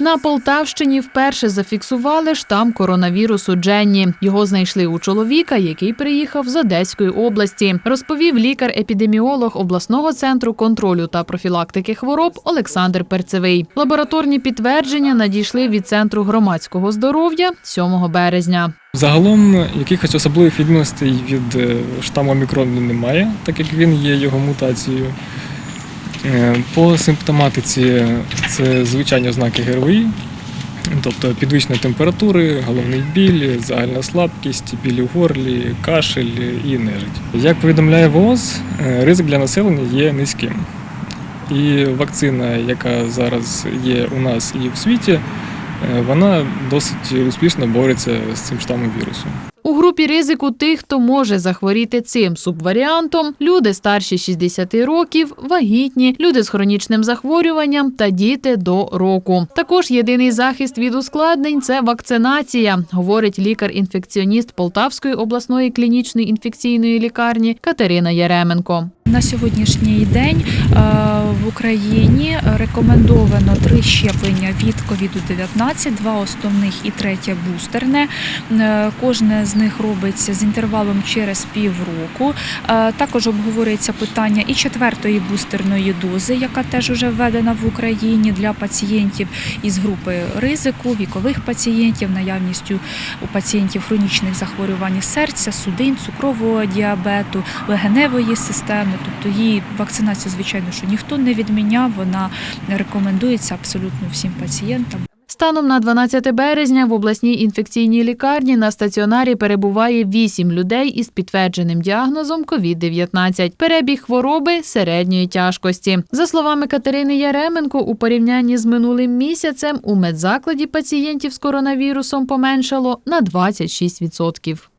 На Полтавщині вперше зафіксували штам коронавірусу Дженні. Його знайшли у чоловіка, який приїхав з Одеської області, розповів лікар-епідеміолог обласного центру контролю та профілактики хвороб Олександр Перцевий. Лабораторні підтвердження надійшли від центру громадського здоров'я 7 березня. Загалом якихось особливих відмінностей від е, штаму Омікрон немає, так як він є його мутацією. Е, По симптоматиці це звичайні ознаки ГРВІ, тобто підвищення температури, головний біль, загальна слабкість, біль у горлі, кашель і нежить. Як повідомляє ВООЗ, е, ризик для населення є низьким. І вакцина, яка зараз є у нас і в світі, е, вона досить успішно бореться з цим штамом вірусу. У групі ризику тих, хто може захворіти цим субваріантом, люди старші 60 років, вагітні, люди з хронічним захворюванням та діти до року. Також єдиний захист від ускладнень це вакцинація, говорить лікар-інфекціоніст Полтавської обласної клінічної інфекційної лікарні Катерина Яременко. На сьогоднішній день е, в Україні рекомендовано три щеплення від COVID-19, два основних і третє бустерне. Е, Кожне з них робиться з інтервалом через півроку. Е, Також обговорюється питання і четвертої бустерної дози, яка теж вже введена в Україні для пацієнтів із групи ризику, вікових пацієнтів, наявністю у пацієнтів хронічних захворювань серця, судин, цукрового діабету, легеневої системи. Тобто її вакцинацію, звичайно, що ніхто не відміняв. Вона рекомендується абсолютно всім пацієнтам. Станом на 12 березня в обласній інфекційній лікарні на стаціонарі перебуває 8 людей із підтвердженим діагнозом COVID-19. Перебіг хвороби середньої тяжкості. За словами Катерини Яременко, у порівнянні з минулим місяцем у медзакладі пацієнтів з коронавірусом поменшало на 26%.